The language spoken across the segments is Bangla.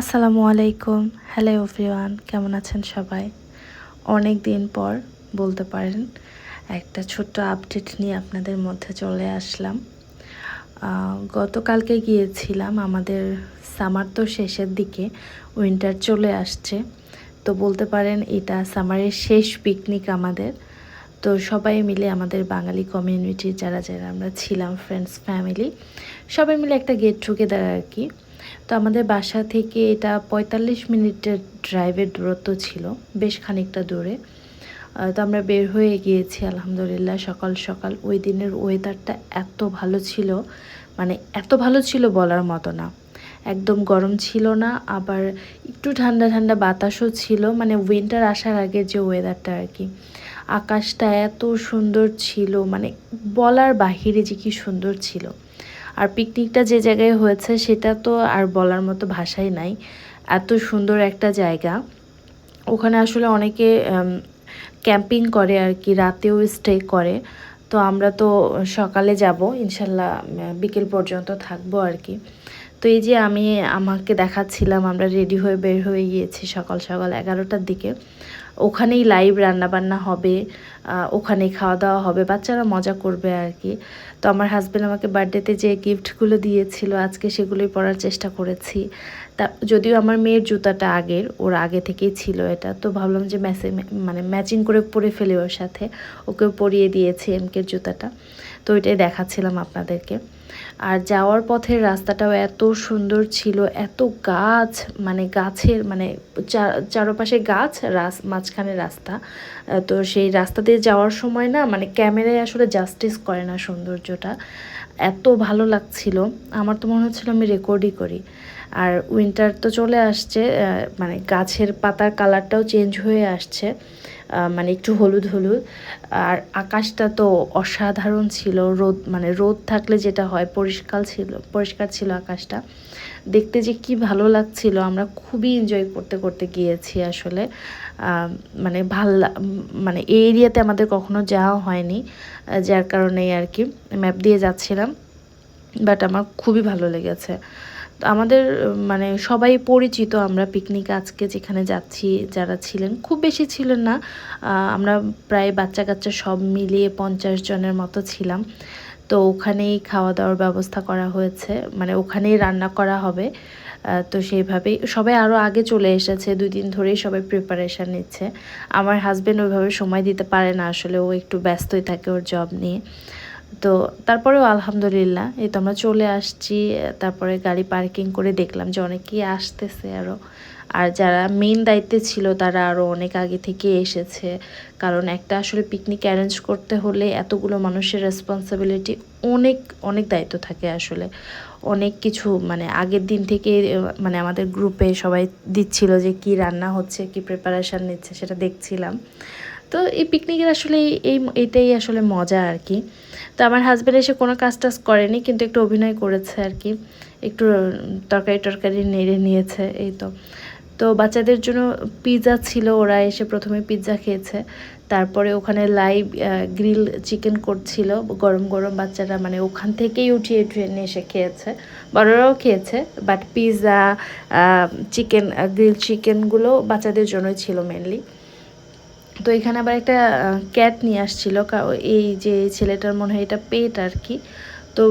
আসসালামু আলাইকুম। হ্যালো এভরিওয়ান কেমন আছেন সবাই? অনেক দিন পর বলতে পারেন, একটা ছোট্ট আপডেট নিয়ে আপনাদের মধ্যে চলে আসলাম। গতকালকে গিয়েছিলাম, আমাদের সামার তো শেষের দিকে উইন্টার চলে আসছে। তো বলতে পারেন, এটা সামারের শেষ পিকনিক আমাদের। তো সবাই মিলে আমাদের বাঙালি কমিউনিটির যারা যারা আমরা ছিলাম ফ্রেন্ডস ফ্যামিলি সবাই মিলে একটা গেট টুগেদার আর কি। তো আমাদের বাসা থেকে এটা পঁয়তাল্লিশ মিনিটের ড্রাইভের দূরত্ব ছিল, বেশ খানিকটা দূরে। তো আমরা বের হয়ে গিয়েছি, আলহামদুলিল্লাহ, সকাল সকাল। ওই দিনের ওয়েদারটা এত ভালো ছিল মানে এত ভালো ছিল বলার মতো না। একদম গরম ছিল না, আবার একটু ঠান্ডা ঠান্ডা বাতাসও ছিল মানে উইন্টার আসার আগে যে ওয়েদারটা আর কি। আকাশটা এত সুন্দর ছিল মানে বলার বাহিরে যে কি সুন্দর ছিল। আর পিকনিকটা যে জায়গায় হয়েছে সেটা তো আর বলার মতো ভাষাই নাই। এত সুন্দর একটা জায়গা। ওখানে আসলে অনেকে ক্যাম্পিং করে আর কি, রাতেও স্টে করে। তো আমরা তো সকালে যাব, ইনশাল্লাহ বিকেল পর্যন্ত থাকব আর কি। তো এই যে আমি আমাকে দেখাচ্ছিলাম, আমরা রেডি হয়ে বের হয়ে গিয়েছি সকাল সকাল এগারোটার দিকে। ওখানেই লাইভ রান্নাবান্না হবে ওখানেই খাওয়া দাওয়া হবে, বাচ্চারা মজা করবে আর কি তো আমার হাজব্যান্ড আমাকে বার্থডেতে যে গিফটগুলো দিয়েছিল, আজকে সেগুলোই পড়ার চেষ্টা করেছি। তা যদিও আমার মেয়ের জুতাটা আগের, ওর আগে থেকেই ছিল এটা, তো ভাবলাম যে ম্যাসে মানে ম্যাচিং করে পরে ফেলে ওর সাথে। ওকে পরিয়ে দিয়েছি এমকের জুতাটা। তো ওইটাই দেখাচ্ছিলাম আপনাদেরকে। আর যাওয়ার পথের রাস্তাটাও এত সুন্দর ছিল, এত গাছ মানে গাছের মানে চারপাশে গাছ, রাস, মাঝখানে রাস্তা। তো সেই রাস্তা দিয়ে যাওয়ার সময় না মানে ক্যামেরায় আসলে জাস্টিস করে না সৌন্দর্যটা। এত ভালো লাগছিল। আমার তো মনে হচ্ছিল আমি রেকর্ডই করি। আর উইন্টার তো চলে আসছে মানে গাছের পাতার কালারটাও চেঞ্জ হয়ে আসছে। মানে একটু হলুদ হলুদ। আর আকাশটা তো অসাধারণ ছিল, রোদ মানে রোদ থাকলে যেটা হয় পরিষ্কার ছিল পরিষ্কার ছিল আকাশটা। দেখতে যে কি ভালো লাগছিল, আমরা খুবই এনজয় করতে করতে গিয়েছি আসলে। মানে ভালো মানে এই এরিয়াতে আমাদের কখনো যাওয়া হয়নি যার কারণেই আর কি ম্যাপ দিয়ে যাচ্ছিলাম। বাট আমার খুবই ভালো লেগেছে। আমাদের মানে সবাই পরিচিত। আমরা পিকনিক আজকে যেখানে যাচ্ছি, যারা ছিলেন, খুব বেশি ছিলেন না। আমরা প্রায় বাচ্চা কাচ্চা সব মিলিয়ে পঞ্চাশ জনের মতো ছিলাম। তো ওখানেই খাওয়া দাওয়ার ব্যবস্থা করা হয়েছে মানে ওখানেই রান্না করা হবে। তো সেইভাবেই সবাই আরও আগে চলে এসেছে, দুই দিন ধরেই সবাই প্রিপারেশান নিচ্ছে। আমার হাজব্যান্ড ওইভাবে সময় দিতে পারে না, আসলে ও একটু ব্যস্তই থাকে ওর জব নিয়ে। তো তারপরেও আলহামদুলিল্লাহ, এই তো আমরা চলে আসছি। তারপরে গাড়ি পার্কিং করে দেখলাম যে অনেকেই আসতেছে আরও আর যারা মেইন দায়িত্বে ছিল তারা আরও অনেক আগে থেকে এসেছে। কারণ একটা আসলে পিকনিক অ্যারেঞ্জ করতে হলে এতগুলো মানুষের রেসপন্সিবিলিটি অনেক অনেক দায়িত্ব থাকে আসলে। অনেক কিছু মানে আগের দিন থেকে মানে আমাদের গ্রুপে সবাই দিচ্ছিল যে কি রান্না হচ্ছে, কি প্রিপারেশান নিচ্ছে, সেটা দেখছিলাম। তো এই পিকনিকের আসলে এই- এটাই আসলে মজা আর কি তো আমার হাজব্যান্ড এসে কোনো কাজ টাজ করেনি, কিন্তু একটু অভিনয় করেছে আর কি একটু তরকারি টরকারি নেড়ে নিয়েছে, এই তো। তো বাচ্চাদের জন্য পিৎজা ছিল, ওরা এসে প্রথমে পিৎজা খেয়েছে। তারপরে ওখানে লাইভ গ্রিল চিকেন করছিল, গরম গরম বাচ্চারা মানে ওখান থেকেই উঠিয়ে উঠিয়ে নিয়ে এসে খেয়েছে। বড়রাও খেয়েছে বাট পিৎজা চিকেন গ্রিল চিকেনগুলো বাচ্চাদের জন্যই ছিল মেনলি তো এখানে আবার একটা ক্যাট নিয়ে আসছিল। এই যে ছেলেটার মনে হয় এটা পেট আর কি। তো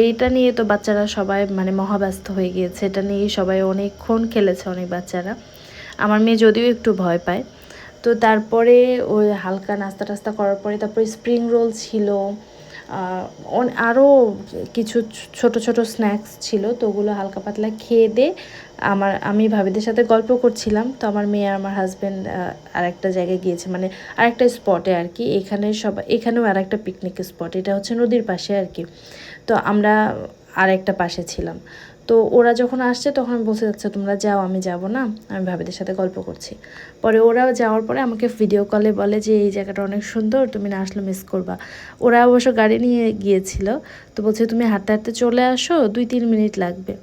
এইটা নিয়ে তো বাচ্চারা সবাই মানে মহাব্যস্ত হয়ে গিয়েছে। এটা নিয়ে সবাই অনেকক্ষণ খেলেছে অনেক বাচ্চারা। আমার মেয়ে যদিও একটু ভয় পায়। তো তারপরে ওই হালকা নাস্তা টাস্তা করার পরে তারপরে স্প্রিং রোল ছিল। আরও কিছু ছোট ছোট স্ন্যাক্স ছিল, তো ওগুলো হালকা পাতলা খেয়ে দে। আমার আমি ভাবিদের সাথে গল্প করছিলাম, তো আমার মেয়ে আর আমার হাজব্যান্ড আর একটা জায়গায় গিয়েছে মানে আরেকটা স্পটে আর কি এখানে সব এখানেও আর একটা পিকনিক স্পট এটা হচ্ছে নদীর পাশে আর কি তো আমরা আর একটা পাশে ছিলাম। তো ওরা যখন আসছে তখন আমি বসে যাচ্ছে, তোমরা যাও, আমি যাব না। আমি ভাবিদের সাথে গল্প করছি। পরে ওরা যাওয়ার পরে আমাকে ভিডিও কলে বলে যে, এই জায়গাটা অনেক সুন্দর, তুমি না আসলে মিস করবা। ওরা অবশ্য গাড়ি নিয়ে গিয়েছিল। তো বলছে, তুমি হাঁটতে হাঁটতে চলে আসো, দুই তিন মিনিট লাগবে।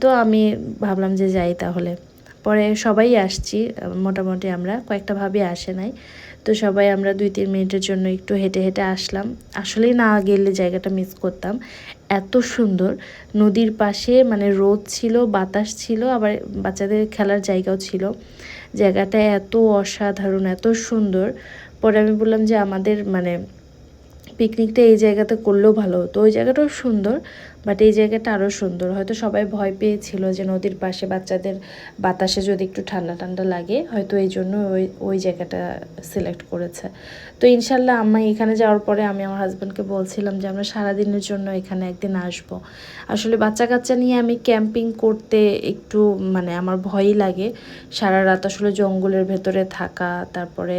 তো আমি ভাবলাম যে যাই তাহলে। পরে সবাই আসছি, মোটামুটি আমরা, কয়েকটা ভাবে আসে নাই। তো সবাই আমরা দুই তিন মিনিটের জন্য একটু হেঁটে হেঁটে আসলাম। আসলেই না গেলে জায়গাটা মিস করতাম। এত সুন্দর। নদীর পাশে মানে রোদ ছিল, বাতাস ছিল, আবার বাচ্চাদের খেলার জায়গাও ছিল। জায়গাটা এত অসাধারণ, এত সুন্দর। পরে আমি বললাম যে আমাদের মানে পিকনিকটা এই জায়গাতে করলেও ভালো হতো। ওই জায়গাটাও সুন্দর। বাট এই জায়গাটা আরও সুন্দর। হয়তো সবাই ভয় পেয়েছিল যে নদীর পাশে বাচ্চাদের বাতাসে যদি একটু ঠান্ডা ঠান্ডা লাগে, হয়তো এই জন্য ওই ওই জায়গাটা সিলেক্ট করেছে। তো ইনশাল্লাহ আমি এখানে যাওয়ার পরে আমি আমার হাজব্যান্ডকে বলছিলাম যে আমরা সারাদিনের জন্য এখানে একদিন আসব। আসলে বাচ্চা কাচ্চা নিয়ে আমি ক্যাম্পিং করতে একটু মানে আমার ভয়ই লাগে। সারা রাত আসলে জঙ্গলের ভেতরে থাকা, তারপরে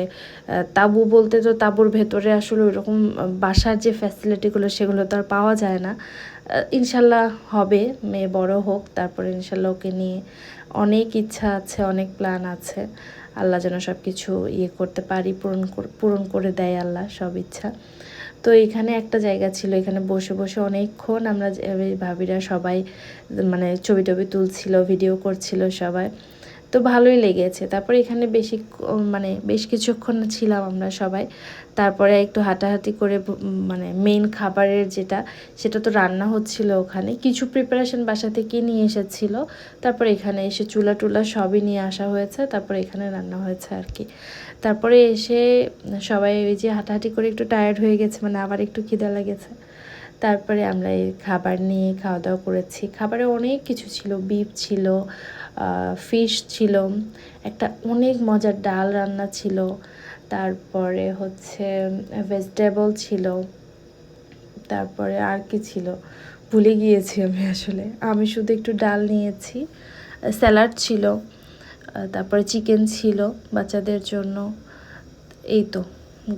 তাঁবু বলতে তো তাঁবুর ভেতরে আসলে ওইরকম বাসার যে ফ্যাসিলিটিগুলো সেগুলো তো আর পাওয়া যায় না। ইনশাল্লাহ হবে, মেয়ে বড় হোক, তারপরে ইনশাল্লাহ ওকে নিয়ে অনেক ইচ্ছা আছে, অনেক প্ল্যান আছে। আল্লাহ যেন সব কিছু ইয়ে করতে পারি, পূরণ পূরণ করে দেয় আল্লাহ সব ইচ্ছা। তো এখানে একটা জায়গা ছিল, এখানে বসে বসে অনেকক্ষণ আমরা ভাবিরা সবাই মানে ছবি টবি তুলছিল ভিডিও করছিল সবাই। তো ভালোই লেগেছে। তারপরে এখানে বেশি মানে বেশ কিছুক্ষণ ছিলাম আমরা সবাই। তারপরে একটু হাঁটাহাঁটি করে মানে মেন খাবারের যেটা, সেটা তো রান্না হচ্ছিল ওখানে। কিছু প্রিপারেশন বাসা থেকে নিয়ে এসেছিল। তারপর এখানে এসে চুলা টুলা সবই নিয়ে আসা হয়েছে। তারপর এখানে রান্না হয়েছে আর কি। তারপরে এসে সবাই ওই যে হাঁটাহাঁটি করে একটু টায়ার্ড হয়ে গেছে মানে আবার একটু খিদা লেগেছে। তারপরে আমরা এই খাবার নিয়ে খাওয়া দাওয়া করেছি। খাবারে অনেক কিছু ছিল, বিফ ছিল ফিশ ছিল, একটা অনেক মজার ডাল রান্না ছিল, তারপরে হচ্ছে ভেজিটেবল ছিল, তারপরে আর কি ছিল? ভুলে গিয়েছি আমি আসলে। আমি শুধু একটু ডাল নিয়েছি, স্যালাড ছিল তারপরে চিকেন ছিল বাচ্চাদের জন্য, এই তো।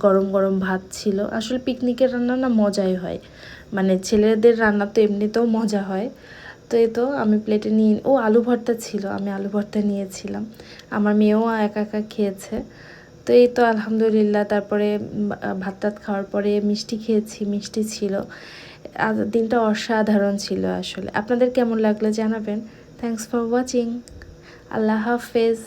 গরম গরম ভাত ছিল। আসলে পিকনিকের রান্না না মজাই হয়। মানে ছেলেদের রান্না তো এমনিতেও মজা হয়। তো এই তো আমি প্লেটে নিয়ে ও আলু ভর্তা ছিল, আমি আলু ভর্তা নিয়েছিলাম। আমার মেয়েও একা একা খেয়েছে। তো এই তো আলহামদুলিল্লাহ, তারপরে ভাত টাত খাওয়ার পরে মিষ্টি খেয়েছি, মিষ্টি ছিল। দিনটা অসাধারণ ছিল আসলে। আপনাদের কেমন লাগল জানাবেন। থ্যাংকস ফর ওয়াচিং আল্লাহ হাফেজ।